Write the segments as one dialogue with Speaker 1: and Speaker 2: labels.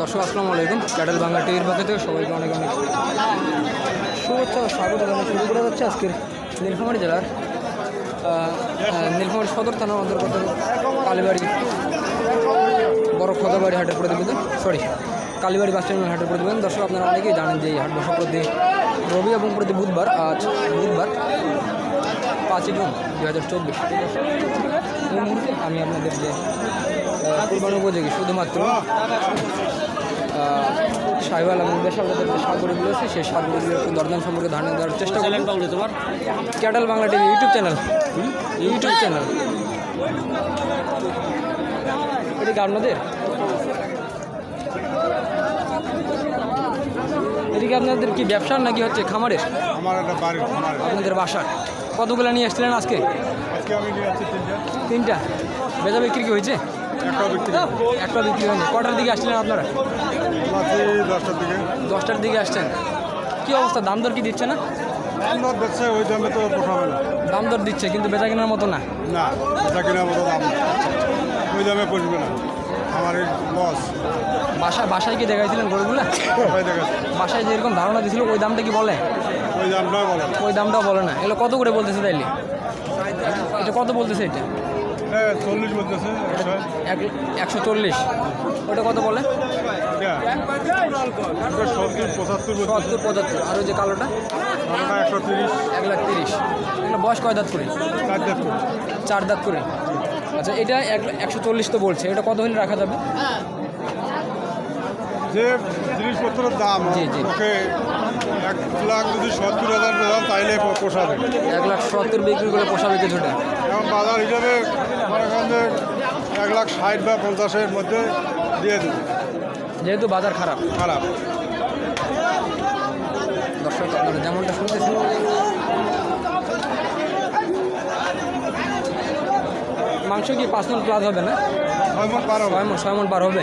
Speaker 1: দর্শক, আসসালামু আলাইকুম। ক্যাডেল বাংলা টিভির পক্ষ থেকে সবাইকে অনেক অনেক শুভেচ্ছা স্বাগত জানাই। শুরু করা যাচ্ছে আজকের নীলফামারী জেলার নীলফামারী সদর থানার অন্তর্গত কালীবাড়ি, বড় খদাবাড়ি হাটের প্রতিবেদন সরি কালীবাড়ি বাস টার্মিনাল হাটের প্রতিবেদন। দর্শক, আপনারা অনেকেই জানেন যে এই হাট বসা প্রতি রবি এবং প্রতি বুধবার, আজ বুধবার পাঁচই জুন দু হাজার চব্বিশ। এই মুহূর্তে আমি আপনাদের যে উপযোগী শুধুমাত্র সাইওয়াল এবং বেসালদের যে সারগুলিগুলো আছে সেই সারগুলিগুলো একটু দরদাম সম্পর্কে ধারণা দেওয়ার চেষ্টা করলাম
Speaker 2: পাউলে তোমার
Speaker 1: ক্যাটাল Bangla TV YouTube channel. YouTube channel. এটা কি আপনাদের? এদিকে আপনাদের কি ব্যবসার নাকি হচ্ছে খামারের?
Speaker 3: আমার একটা বাড়ির
Speaker 1: আপনাদের বাসার। কতগুলো নিয়ে আসছিলেন আজকে?
Speaker 3: আজকে আমি নিয়ে যাচ্ছি তিনটা।
Speaker 1: তিনটা। বেচা বিক্রি কি হয়েছে?
Speaker 3: একটা বিক্রি
Speaker 1: হয়নি। কটার দিকে আসছিলেন আপনারা?
Speaker 3: দশটার দিকে।
Speaker 1: দশটার দিকে আসছেন। কি অবস্থা? দাম দর কি দিচ্ছে না?
Speaker 3: আমরা বেচছে ওই দামে তো পোষাবে না।
Speaker 1: দাম দর দিচ্ছে কিন্তু বেচা কেনার মতো না?
Speaker 3: না এটা কেনার মতো দাম ওই দামে পড়বে না। আমার এই লস
Speaker 1: বাসা বাসায় কি দেখাইছিলেন গরুগুলো? বাসায় যেরকম ধারণা দিয়েছিল ওই দামটা কি বলে?
Speaker 3: ওই দামটাই বলে
Speaker 1: ওই দামটাও বলে না। এগুলো কত করে বলতেছে তাইলে? এটা কত বলতেছে এটা?
Speaker 3: একশো।
Speaker 1: এক একশো চল্লিশ। ওটা কত বলে?
Speaker 3: সত্তর পঁচাত্তর
Speaker 1: আর ওই যে কালোটা?
Speaker 3: একশো তিরিশ।
Speaker 1: এক লাখ তিরিশ। এগুলো বয়স কয় দাঁত করে?
Speaker 3: চার
Speaker 1: দাঁত করে। আচ্ছা এটা এক একশো চল্লিশ তো বলছে। এটা কত হলে রাখা যাবে?
Speaker 3: যে জিনিসপত্রের দাম
Speaker 1: জি, জি।
Speaker 3: এক লাখ যদি সত্তর হাজার দাম তাইলে পোষাবে
Speaker 1: এক লাখ সত্তর বিক্রি করে পোষাবে কিছুটা
Speaker 3: এখন বাজার হিসাবে মনে করেন যে এক লাখ ষাট বা পঞ্চাশের মধ্যে দিয়ে দেবে।
Speaker 1: যেহেতু বাজার খারাপ।
Speaker 3: খারাপ।
Speaker 1: দর্শক আপনারা যেমনটা শুনতেছেন। মাংস কি পাঁচ মন প্লাস হবে না?
Speaker 3: ছয় মন পার হবে।
Speaker 1: ছয় মন পার হবে?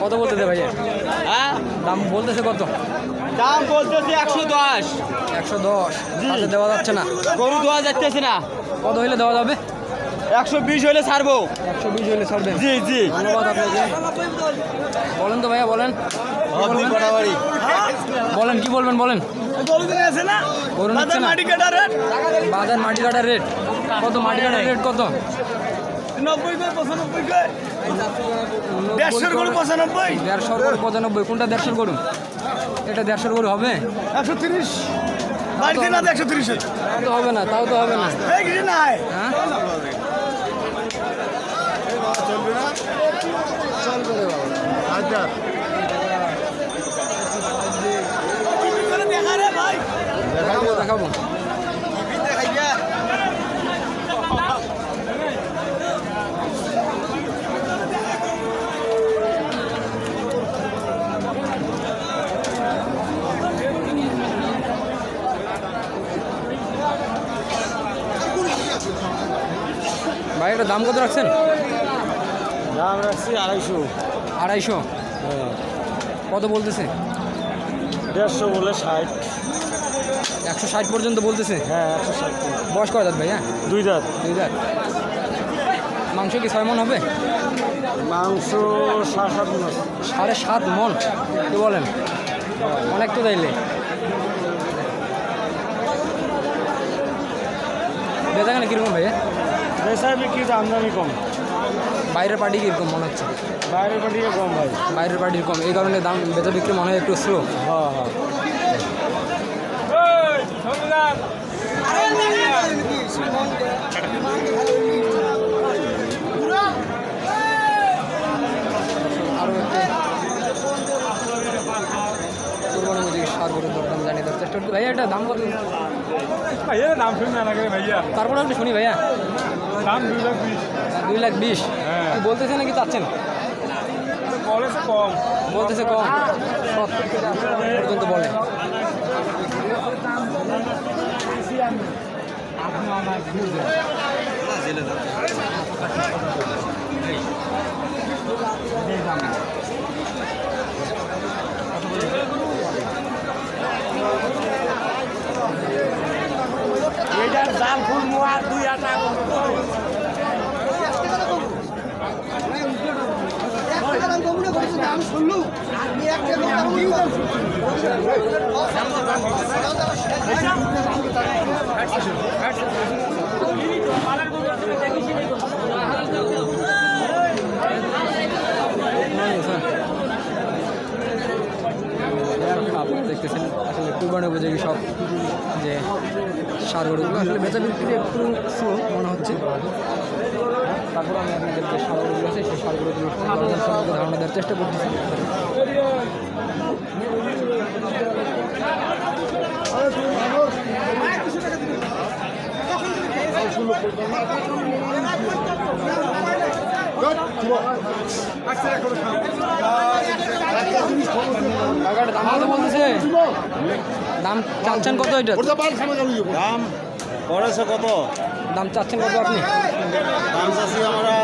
Speaker 2: কত
Speaker 1: বলতেছে ভাইয়া?
Speaker 2: হ্যাঁ?
Speaker 1: দাম বলতেছে কত?
Speaker 2: দাম বলতেছে একশো দশ।
Speaker 1: একশো দশ। দেওয়া যাচ্ছে না।
Speaker 2: গরু দেওয়া যাচ্ছে না।
Speaker 1: কত হইলে দেওয়া যাবে?
Speaker 2: একশো বিশ হলে ছাড়বো।
Speaker 1: একশো বিশ হইলে ছাড়বেন
Speaker 2: জি জি।
Speaker 1: ধন্যবাদ আপনাকে। বলেন তো ভাইয়া বলেন।
Speaker 2: আপনি
Speaker 1: বলেন কি বলবেন বলেন? বাজার মাটি কাটার রেট। কত মাটি কাটার রেট কত?
Speaker 2: নব্বই করে পঁচানব্বই করে দেড়শোর গরু পঁচানব্বই?
Speaker 1: দেড়শোর গরু পঁচানব্বই কোনটা দেড়শোর গরু? এটা দেড়শোর গরু হবে?
Speaker 2: একশো তিরিশ। বাড়িতে না একশো তিরিশ
Speaker 1: তো হবে না তাও তো হবে না।
Speaker 2: কিছু
Speaker 1: হ্যাঁ?
Speaker 2: রে
Speaker 1: দেখাবো দেখাবো। এটা দাম কত রাখছেন?
Speaker 2: দাম রাখছি আড়াইশো।
Speaker 1: আড়াইশো? কত বলতেছে?
Speaker 2: দেড়শো বলে ষাট।
Speaker 1: একশো ষাট পর্যন্ত বলতেছে?
Speaker 2: হ্যাঁ একশো ষাট
Speaker 1: বয়স কয় দাঁত ভাই হ্যাঁ
Speaker 2: দুই দাঁত।
Speaker 1: দুই দাঁত। মাংস কি ছয় মন হবে?
Speaker 2: মাংস সাড়ে সাত মন।
Speaker 1: সাড়ে সাত মন। কি বলেন। অনেক তো তাইলে। বেচা কেন কীরকম ভাইয়া?
Speaker 2: বেসায় বিক্রি আমদানি কম।
Speaker 1: বাইরের পার্টি কীরকম মনে হচ্ছে।
Speaker 2: বাইরের পাঠিয়ে কম ভাই।
Speaker 1: বাইরের পার্টির কম। এই কারণে দাম বেচা বিক্রি মনে হয় একটু স্লো
Speaker 2: হ্যাঁ হ্যাঁ।
Speaker 1: ভাইয়া এটা দাম কত?
Speaker 3: ভাইয়া দাম শুনে না লাগে ভাইয়া?
Speaker 1: তারপরে একটু শুনি ভাইয়া।
Speaker 3: দাম দুই লাখ বিশ।
Speaker 1: দুই লাখ বিশ?
Speaker 3: হ্যাঁ।
Speaker 1: কি বলতেছে নাকি চাচ্ছেন?
Speaker 3: বলেছে কম।
Speaker 1: বলতেছে কম। পর্যন্ত বলে।
Speaker 2: এটার দাম ফুল মোয়া দুই আটা
Speaker 1: আপনারা দেখতেছেন, আসলে কুরবানি উপযোগী সব যে সার গরুগুলো আসলে বেচা বিক্রি একটু মনে হচ্ছে। তারপর আমি আপনাদের যে সার গরুগুলো আছে সেই সার গরুগুলো সম্পর্কে ধারণা দেওয়ার চেষ্টা করতেছি দাম কত বলতেছে দাম চাচ্ছেন কত এটা?
Speaker 3: দাম করেছে কত?
Speaker 1: দাম চাচ্ছেন কত আপনি?
Speaker 3: দাম চাচ্ছি আমরা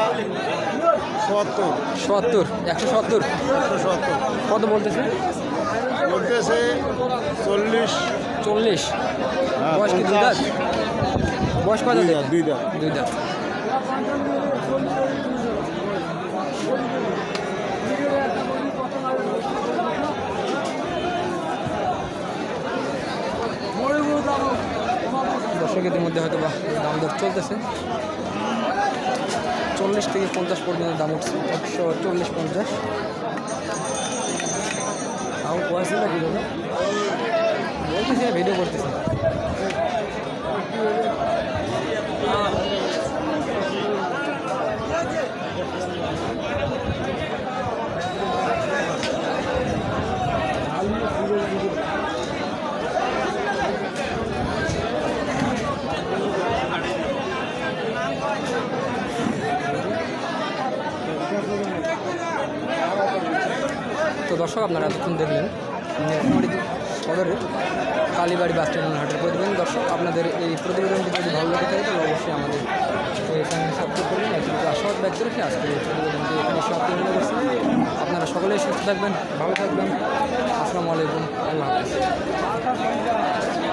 Speaker 3: সত্তর।
Speaker 1: সত্তর একশো সত্তর?
Speaker 3: সত্তর।
Speaker 1: কত বলতেছে?
Speaker 3: বলতেছে চল্লিশ।
Speaker 1: চল্লিশ।
Speaker 3: হ্যাঁ,
Speaker 1: বয়স কি দুই দাঁত? বয়স কত
Speaker 3: দুই
Speaker 1: দাঁত?
Speaker 3: দাঁত, দুই দাঁত।
Speaker 1: দুই দাঁত। ইতিমধ্যে হয়তো বা দাম দর চলতেছে। চল্লিশ থেকে পঞ্চাশ পর্যন্ত দাম উঠছে, একশো চল্লিশ পঞ্চাশ। আমার পয়সা দাদা বলতেছি, ভিডিও করতেছি। তো দর্শক, আপনারা এতক্ষণ দেখলেন সদরে সদরের কালীবাড়ি বাস স্ট্যান্ড হাটের প্রতিবেদন দর্শক, আপনাদের এই প্রতিবেদনটি যদি ভালো লেগে থাকে, তাহলে অবশ্যই আমাদের এই চ্যানেল সাবস্ক্রাইব করবেন। একটু আশাবাদ ব্যক্ত রেখে আজকে এই প্রতিবেদনটি এখানে হয়ে গেছে। আপনারা সকলেই সুস্থ থাকবেন, ভালো থাকবেন। আসসালামু আলাইকুম, আল্লাহ হাফিজ।